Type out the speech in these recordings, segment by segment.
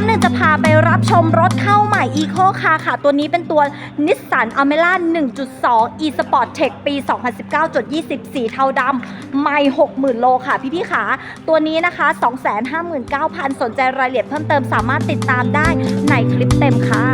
น้ำหนึ่งจะพาไปรับชมรถเข้าใหม่ Eco Car ค่ะ ตัวนี้เป็นตัว Nissan Almera 1.2 e-sport tech ปี 2019.20สีเทาดำไม่60,000 โลค่ะ พี่ๆขาตัวนี้นะคะ 259,000 สนใจรายละเอียดเพิ่มเติมสามารถติดตามได้ในคลิปเต็มค่ะ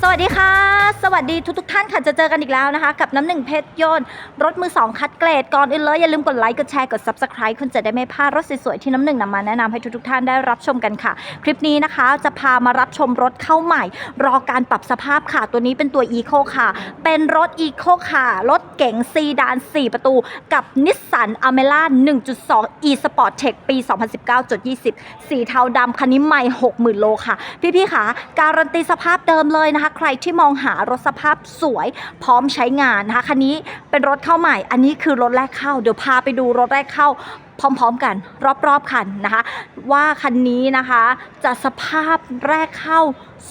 สวัสดีค่ะ สวัสดีทุกๆท่านค่ะจะเจอกันอีกแล้วนะคะ กับน้ำหนึ่งเพชรยนต์รถมือสองคัดเกรดก่อนอื่นเลยอย่าลืมกดไลค์กดแชร์กด subscribe คุณจะได้ไม่พลาดรถสวยๆที่น้ำหนึ่งนำมาแนะนำให้ทุกๆท่านได้รับชมกันค่ะ คลิปนี้นะคะจะพามารับชมรถเข้าใหม่ รอการปรับสภาพค่ะ ตัวนี้เป็นตัว Eco ค่ะ เป็นรถ Eco ค่ะ รถเก๋งซีดาน 4 ประตู กับ Nissan Almera 1.2 e-sport tech ปี 2019.20 สีเทาดำคันนี้ไม่ 60,000 โลค่ะ พี่ๆค่ะการันตีสภาพเดิมเลยนะคะ ใครที่มองหารถสภาพสวยพร้อมใช้งานนะคะคันนี้เป็นรถเข้าใหม่ อันนี้คือรถแรกเข้า เดี๋ยวพาไปดูรถแรกเข้าพร้อมๆกันรอบๆคันนะคะ ว่าคันนี้นะคะจะสภาพแรกเข้า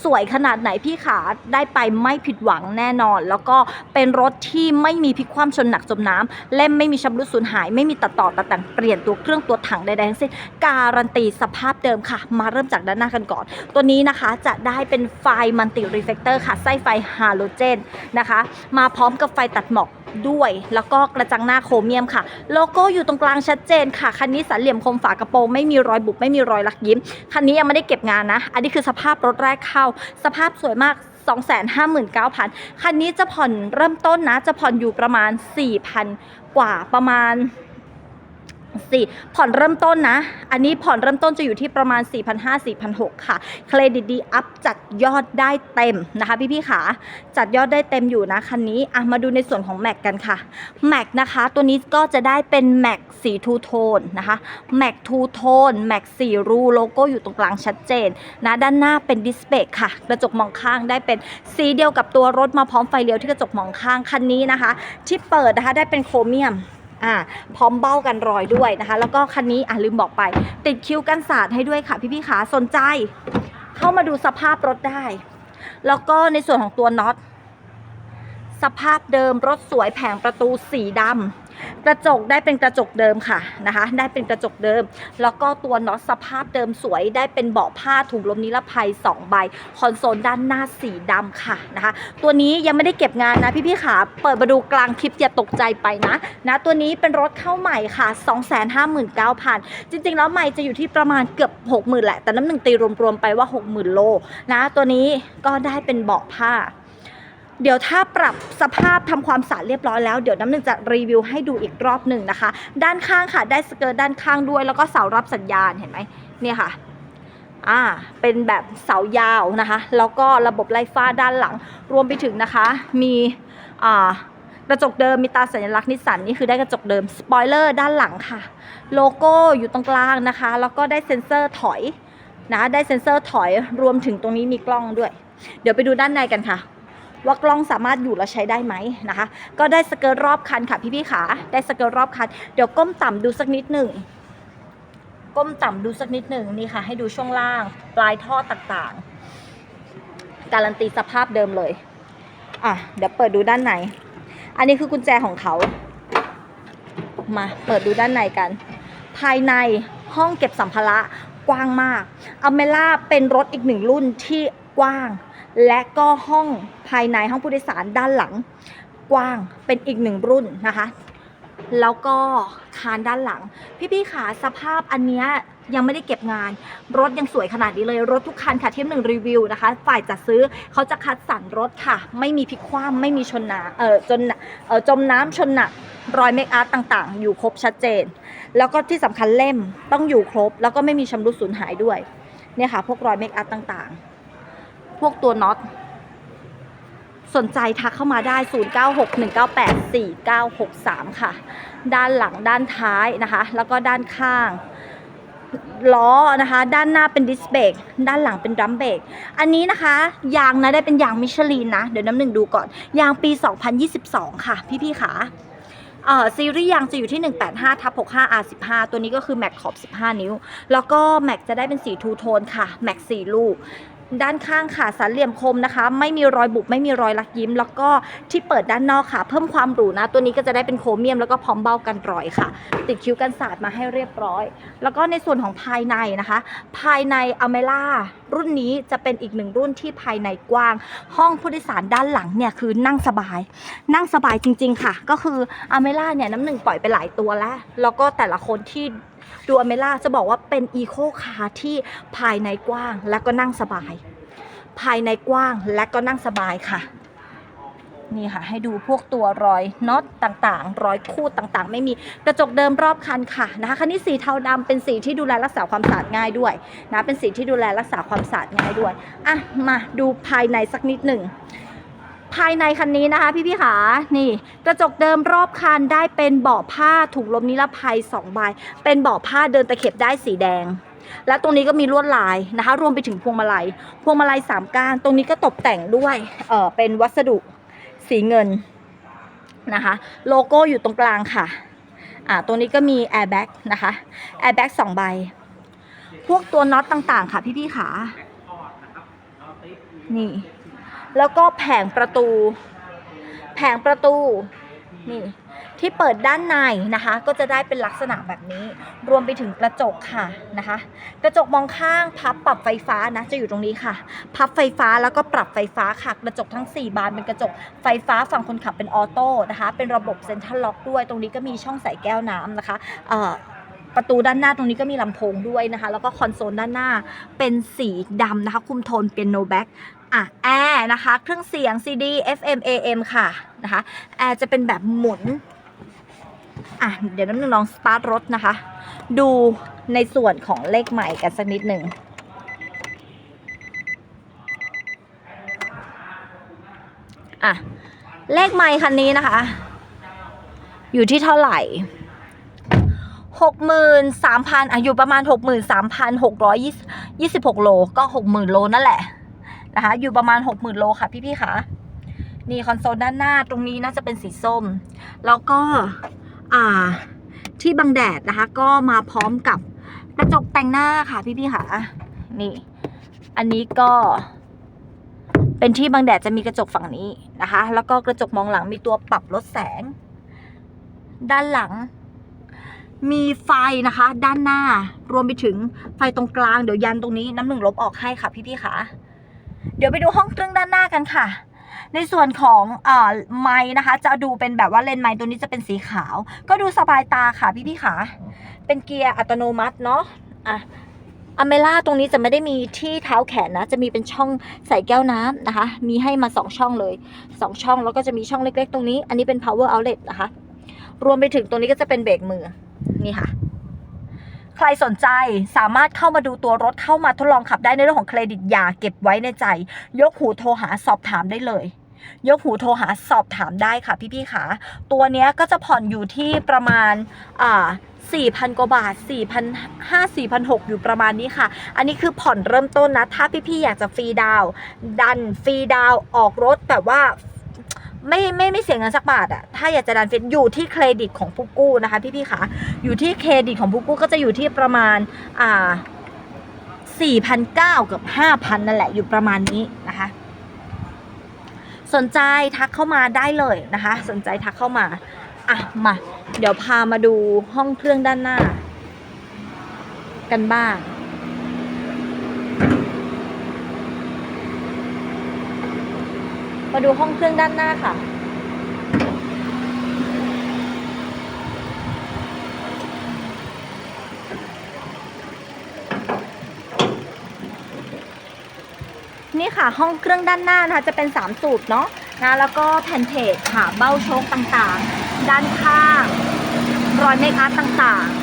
สวยขนาดไหนพี่ขาได้ไปไม่ผิดหวังแน่นอน แล้วก็เป็นรถที่ไม่มีพลิกคว่ำชนหนักจมน้ำเล่มไม่มีชำรุดสูญหาย ไม่มีตัดต่อตัดแต่งเปลี่ยนตัวเครื่องตัวถังใดๆทั้งสิ้นการันตีสภาพเดิมค่ะ มาเริ่มจากด้านหน้ากันก่อน ตัวนี้นะคะจะได้เป็นไฟมันติรีเฟกเตอร์ค่ะไส้ไฟฮาโลเจนนะคะ มาพร้อมกับไฟตัดหมอก ด้วย แล้วก็กระจังหน้าโครเมียมค่ะ โลโก้อยู่ตรงกลางชัดเจนค่ะ คันนี้สันเหลี่ยมคมฝากระโปรงไม่มีรอยบุบไม่มีรอยลักยิ้ม คันนี้ยังไม่ได้เก็บงานนะ อันนี้คือสภาพรถแรกเข้า สภาพสวยมาก259,000 คันนี้จะผ่อนเริ่มต้นนะ จะผ่อนอยู่ประมาณ 4,000 กว่าประมาณ สี่ผ่อนเริ่มต้นนะ อันนี้ผ่อนเริ่มต้นจะอยู่ที่ประมาณ 4,500-4,600ค่ะ เครดิตดีอัพจัดยอดได้เต็มนะคะพี่ๆขาจัดยอดได้เต็มอยู่นะคันนี้อะมาดูในส่วนของแม็กกันค่ะแม็กนะคะตัวนี้ก็จะได้เป็นแม็กสีทูโทนนะคะแม็กทูโทนแม็กสีรูโลโก้อยู่ตรงกลางชัดเจนนะด้านหน้าเป็นดิสเบรกค่ะ กระจกมองข้างได้เป็นสีเดียวกับตัวรถมาพร้อมไฟเลี้ยวที่กระจกมองข้างคันนี้นะคะ ที่เปิดนะคะได้เป็นโครเมียม อ่าพร้อมเบ้ากันรอยด้วยนะคะ แล้วก็คันนี้อะลืมบอกไป ติดคิ้วกันสาดให้ด้วยค่ะ พี่ๆขาสนใจ เข้ามาดูสภาพรถได้ แล้วก็ในส่วนของตัวน็อตสภาพเดิมรถสวยแผงประตูสีดำ กระจกได้เป็นกระจกเดิมค่ะนะคะ ได้เป็นกระจกเดิม แล้วก็ตัวน็อตสภาพเดิมสวยได้เป็นเบาะผ้าถุงลมนิรภัย 2 ใบ คอนโซลด้านหน้าสีดำค่ะนะคะ ตัวนี้ยังไม่ได้เก็บงานนะพี่ๆขาเปิดมาดูกลางคลิปอย่าตกใจไปนะนะตัวนี้เป็นรถเข้าใหม่ค่ะ 259,000 จริงๆ แล้วใหม่จะอยู่ที่ประมาณเกือบ 60,000แหละ แต่น้ำหนึ่งตีรวมๆไปว่า 60,000 โลนะตัวนี้ก็ได้เป็นเบาะผ้า เดี๋ยวถ้าปรับสภาพทำความสะอาดเรียบร้อยแล้ว เดี๋ยวน้ำหนึ่งจะรีวิวให้ดูอีกรอบหนึ่งนะคะ ด้านข้างค่ะ ได้สเกิร์ตด้านข้างด้วย แล้วก็เสารับสัญญาณเห็นไหมเนี่ยค่ะอ่าเป็นแบบเสายาวนะคะ แล้วก็ระบบไล่ฟ้าด้านหลัง รวมไปถึงนะคะ มีอ่ากระจกเดิมมีตาสัญลักษณ์นิสสันนี่คือได้กระจกเดิมสปอยเลอร์ด้านหลังค่ะ โลโก้อยู่ตรงกลางนะคะ แล้วก็ได้เซ็นเซอร์ถอยนะได้เซ็นเซอร์ถอยรวมถึงตรงนี้มีกล้องด้วย เดี๋ยวไปดูด้านในกันค่ะ ว่ากล้องสามารถอยู่และใช้ได้ไหมนะคะ ก็ได้สเกิร์ตรอบคันค่ะพี่ๆขาได้สเกิร์ตรอบคัน เดี๋ยวก้มต่ำดูสักนิดหนึ่งก้มต่ำดูสักนิดหนึ่งนี่ค่ะ ให้ดูช่วงล่าง ปลายท่อต่างๆ การันตีสภาพเดิมเลยอะเดี๋ยวเปิดดูด้านใน อันนี้คือกุญแจของเขา มาเปิดดูด้านในกัน ภายในห้องเก็บสัมภาระกว้างมากอเมล่าเป็นรถอีกหนึ่งรุ่นที่กว้าง และก็ห้องภายในห้องผู้โดยสารด้านหลังกว้างเป็นอีกหนึ่งรุ่นนะคะ แล้วก็คานด้านหลัง พี่ๆขาสภาพอันเนี้ยยังไม่ได้เก็บงาน รถยังสวยขนาดนี้เลย รถทุกคันค่ะเทียบหนึ่งรีวิวนะคะ ฝ่ายจัดซื้อเขาจะคัดสรรรถค่ะ ไม่มีพลิกคว่ำไม่มีชนหนาเออจนเออจมน้ำชนหนักรอยเมคอาร์ตต่างๆ อยู่ครบชัดเจน แล้วก็ที่สำคัญเล่มต้องอยู่ครบ แล้วก็ไม่มีชำรุดสูญหายด้วยเนี่ยค่ะ พวกรอยเมคอาร์ตต่างๆ พวกตัวน็อต สนใจทักเข้ามาได้ 0961984963 ค่ะ ด้านหลังด้านท้ายนะคะ แล้วก็ด้านข้างล้อนะคะ ด้านหน้าเป็นดิสเบรกด้านหลังเป็นดรัมเบรกอันนี้นะคะ ยางนะได้เป็นยางมิชลินนะ เดี๋ยวน้ำหนึ่งดูก่อน ยางปี 2022 ค่ะ พี่ๆขาเอ่อซีรีส์ยางจะอยู่ที่ 185ทับ65 R15 ตัวนี้ก็คือแม็กขอบ 15 นิ้ว แล้วก็แม็กจะได้เป็นสีทูโทนค่ะ แม็กสีลูก ด้านข้างค่ะสันเหลี่ยมคมนะคะ ไม่มีรอยบุบไม่มีรอยลักยิ้ม แล้วก็ที่เปิดด้านนอกค่ะ เพิ่มความหรูนะ ตัวนี้ก็จะได้เป็นโครเมียม แล้วก็พร้อมเบ้ากันรอยค่ะ ติดคิ้วกันสาดมาให้เรียบร้อย แล้วก็ในส่วนของภายในนะคะ ภายในอเมล่ารุ่นนี้จะเป็นอีกหนึ่งรุ่นที่ภายในกว้าง ห้องผู้โดยสารด้านหลังเนี่ยคือนั่งสบาย นั่งสบายจริง ๆ ค่ะ ก็คืออเมล่าเนี่ยน้ำหนึ่งปล่อยไปหลายตัวแล้ว แล้วก็แต่ละคนที่ ดูอเมล่าจะบอกว่าเป็นอีโคคาร์ที่ภายในกว้างและก็นั่งสบาย ภายในกว้างและก็นั่งสบายค่ะ นี่ค่ะ ให้ดูพวกตัวรอยน็อตต่างๆ รอยคูดต่างๆ ไม่มีกระจกเดิมรอบคันค่ะนะคะคันนี้สีเทาดำเป็นสีที่ดูแลรักษาความสะอาดง่ายด้วยนะเป็นสีที่ดูแลรักษาความสะอาดง่ายด้วยอะมาดูภายในสักนิดหนึ่ง ภายในคันนี้นะคะ พี่พี่ขานี่ กระจกเดิมรอบคันได้เป็นเบาะผ้าถุงลมนิรภัย2ใบเป็นเบาะผ้าเดินตะเข็บได้สีแดง และตรงนี้ก็มีลวดลายนะคะ รวมไปถึงพวงมาลัย พวงมาลัยสามก้านตรงนี้ก็ตกแต่งด้วยเออเป็นวัสดุสีเงินนะคะ โลโก้อยู่ตรงกลางค่ะอ่าตรงนี้ก็มีแอร์แบ็กนะคะแอร์แบ็กสองใบ พวกตัวน็อตต่างๆ ค่ะพี่พี่ขานี่ แล้วก็แผงประตู แผงประตูนี่ที่เปิดด้านในนะคะ ก็จะได้เป็นลักษณะแบบนี้ รวมไปถึงกระจกค่ะนะคะ กระจกมองข้างพับปรับไฟฟ้านะจะอยู่ตรงนี้ค่ะ พับไฟฟ้าแล้วก็ปรับไฟฟ้าค่ะกระจกทั้ง 4 บานเป็นกระจกไฟฟ้าฝั่งคนขับเป็นออโต้นะคะ เป็นระบบเซ็นทรัลล็อกด้วย ตรงนี้ก็มีช่องใส่แก้วน้ำนะคะเอ่อ ประตูด้านหน้าตรงนี้ก็มีลำโพงด้วยนะคะ แล้วก็คอนโซลด้านหน้าเป็นสีดำนะคะ คุมโทนเป็นโนแบ็กอะแอร์นะคะ เครื่องเสียง CD FM AM ค่ะนะคะแอร์จะเป็นแบบหมุนอะเดี๋ยวน้ำหนึ่งลองสตาร์ทรถนะคะ ดูในส่วนของเลขใหม่กันสักนิดหนึ่งอะเลขไมค์คันนี้นะคะ อยู่ที่เท่าไหร่ หกหมื่นสามพันอะอยู่ประมาณหกหมื่นสามพันหกร้อยยี่สิบหกโล ก็หกหมื่นโลนั่นแหละนะคะ อยู่ประมาณหกหมื่นโลค่ะพี่ๆค่ะ นี่คอนโซลด้านหน้าตรงนี้น่าจะเป็นสีส้ม แล้วก็อ่าที่บังแดดนะคะ ก็มาพร้อมกับกระจกแต่งหน้าค่ะพี่ๆค่ะ นี่ อันนี้ก็เป็นที่บังแดดจะมีกระจกฝั่งนี้นะคะ แล้วก็กระจกมองหลังมีตัวปรับลดแสง ด้านหลัง มีไฟนะคะ ด้านหน้า รวมไปถึงไฟตรงกลางเดี๋ยวยันตรงนี้น้ำหนึ่งลบออกให้ค่ะพี่ๆค่ะ เดี๋ยวไปดูห้องเครื่องด้านหน้ากันค่ะ ในส่วนของอไม้นะคะ จะดูเป็นแบบว่าเลนไม้ตัวนี้จะเป็นสีขาว ก็ดูสบายตาค่ะพี่ๆค่ะ เป็นเกียร์อัตโนมัติเนาะอะอเมล่าตรงนี้จะไม่ได้มีที่เท้าแขนนะ จะมีเป็นช่องใส่แก้วน้ำนะคะ มีให้มา 2 ช่องเลย 2 ช่องแล้วก็จะมีช่องเล็ก ๆ ตรงนี้ อันนี้เป็น power outlet นะคะ รวมไปถึงตรงนี้ก็จะเป็นเบรกมือ นี่ค่ะ ใครสนใจสามารถเข้ามาดูตัวรถเข้ามาทดลองขับได้ในเรื่องของเครดิตอย่าเก็บไว้ในใจ ยกหูโทรหาสอบถามได้เลย ยกหูโทรหาสอบถามได้ค่ะพี่ๆค่ะ ตัวเนี้ยก็จะผ่อนอยู่ที่ประมาณอ่า4,000 กว่าบาท 4,500 4,600 อยู่ประมาณนี้ค่ะ อันนี้คือผ่อนเริ่มต้นนะ ถ้าพี่ ๆ อยากจะฟรีดาว ดันฟรีดาวออกรถแบบว่า ไม่ไม่ไม่เสียเงินสักบาทอะถ้าอยากจะดันฟรีอยู่ที่เครดิตของผู้กู้นะคะ พี่ๆค่ะอยู่ที่เครดิตของผู้กู้ก็จะอยู่ที่ประมาณอ่า4,900กับ5,000นั่นแหละอยู่ประมาณนี้นะคะ สนใจทักเข้ามาได้เลยนะคะ สนใจทักเข้ามาอะมา เดี๋ยวพามาดูห้องเครื่องด้านหน้า กันบ้าง มาดูห้องเครื่องด้านหน้าค่ะ นี่ค่ะห้องเครื่องด้านหน้านะคะจะเป็น 3 สูบเนาะนะแล้วก็แผ่นเพจค่ะเบ้าโชคต่างๆ ด้านข้าง รอยเมคอัพต่างๆ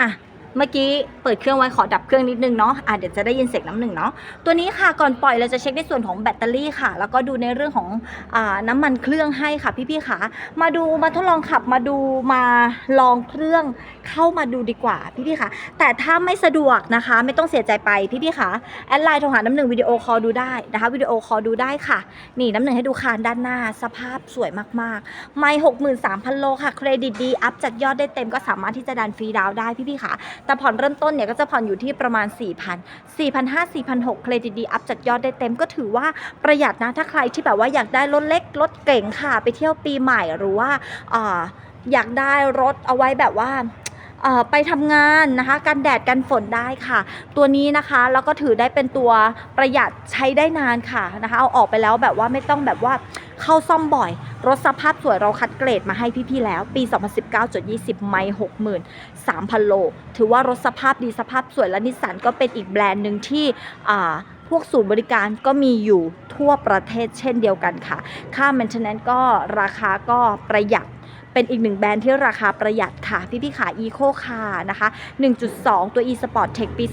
อะ เมื่อกี้เปิดเครื่องไว้ขอดับเครื่องนิดนึงเนาะอะเดี๋ยวจะได้ยินเสียงน้ำหนึ่งเนาะ ตัวนี้ค่ะก่อนปล่อยเราจะเช็คในส่วนของแบตเตอรี่ค่ะ แล้วก็ดูในเรื่องของอ่าน้ำมันเครื่องให้ค่ะพี่ๆค่ะ มาดูมาทดลองขับมาดูมาลองเครื่องเข้ามาดูดีกว่าพี่ๆค่ะ แต่ถ้าไม่สะดวกนะคะ ไม่ต้องเสียใจไปพี่ๆค่ะแอดไลน์โทรหาน้ำหนึ่งวิดีโอคอลดูได้นะคะวิดีโอคอลดูได้ค่ะนี่น้ำหนึ่งให้ดูคานด้านหน้า สภาพสวยมากๆ ไม่หกหมื่นสามพันโลค่ะเครดิตดีอัพจัดยอดได้เต็มก็สามารถที่จะดันฟรีดาวได้พี่ๆค่ะแต่ผ่อนเริ่มต้นเนี่ยก็จะผ่อนอยู่ที่ประมาณ 4,000 4,500 4,600เครดิตดีอัพจัดยอดได้เต็มก็ถือว่าประหยัดนะถ้าใครที่แบบว่าอยากได้รถเล็กรถเก๋งค่ะ ไปเที่ยวปีใหม่หรือว่าออยากได้รถเอาไว้แบบว่าไปทำงานนะคะกันแดดกันฝนได้ค่ะ ตัวนี้นะคะแล้วก็ถือได้เป็นตัวประหยัดใช้ได้นานค่ะนะคะเอาออกไปแล้วแบบว่าไม่ต้องแบบว่าเข้าซ่อมบ่อย รถสภาพสวยเราคัดเกรดมาให้พี่ๆแล้ว ปี 2019.20 ไม่63,000 โล ถือว่ารถสภาพดีสภาพสวยและนิสสันก็เป็นอีกแบรนด์หนึ่งที่พวกศูนย์บริการก็มีอยู่ทั่วประเทศเช่นเดียวกันค่ะ ค่า maintenance ก็ราคาก็ประหยัด เป็นอีกหนึ่งแบรนด์ที่ราคาประหยัดค่ะ พี่พี่ขา Eco Car นะคะ 1.2 ตัว e-sport tech ปี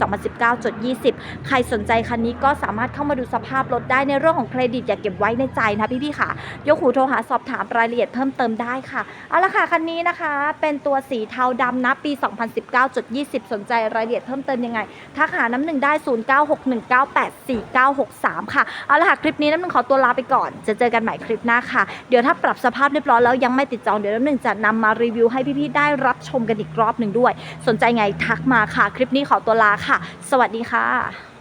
2019.20 ใครสนใจคันนี้ก็สามารถเข้ามาดูสภาพรถได้ในเรื่องของเครดิตอย่าเก็บไว้ในใจนะพี่พี่ๆค่ะ ยกหูโทรหาสอบถามรายละเอียดเพิ่มเติมได้ค่ะ เอาละค่ะ คันนี้นะคะ เป็นตัวสีเทาดำนะปี 2019.20 สนใจรายละเอียดเพิ่มเติมยังไง ทักหาน้ำหนึ่งได้ 0961984963 ค่ะ เอาละค่ะ คลิปนี้น้ำหนึ่งขอตัวลาไปก่อน จะเจอกันใหม่คลิปหน้าค่ะ เดี๋ยวถ้าปรับสภาพเรียบร้อยแล้วยังไม่ติดจองเดี๋ยวน้ำหนึ่งจะนำมารีวิวให้พี่ๆได้รับชมกันอีกรอบหนึ่งด้วย สนใจไงทักมาค่ะ คลิปนี้ขอตัวลาค่ะ สวัสดีค่ะ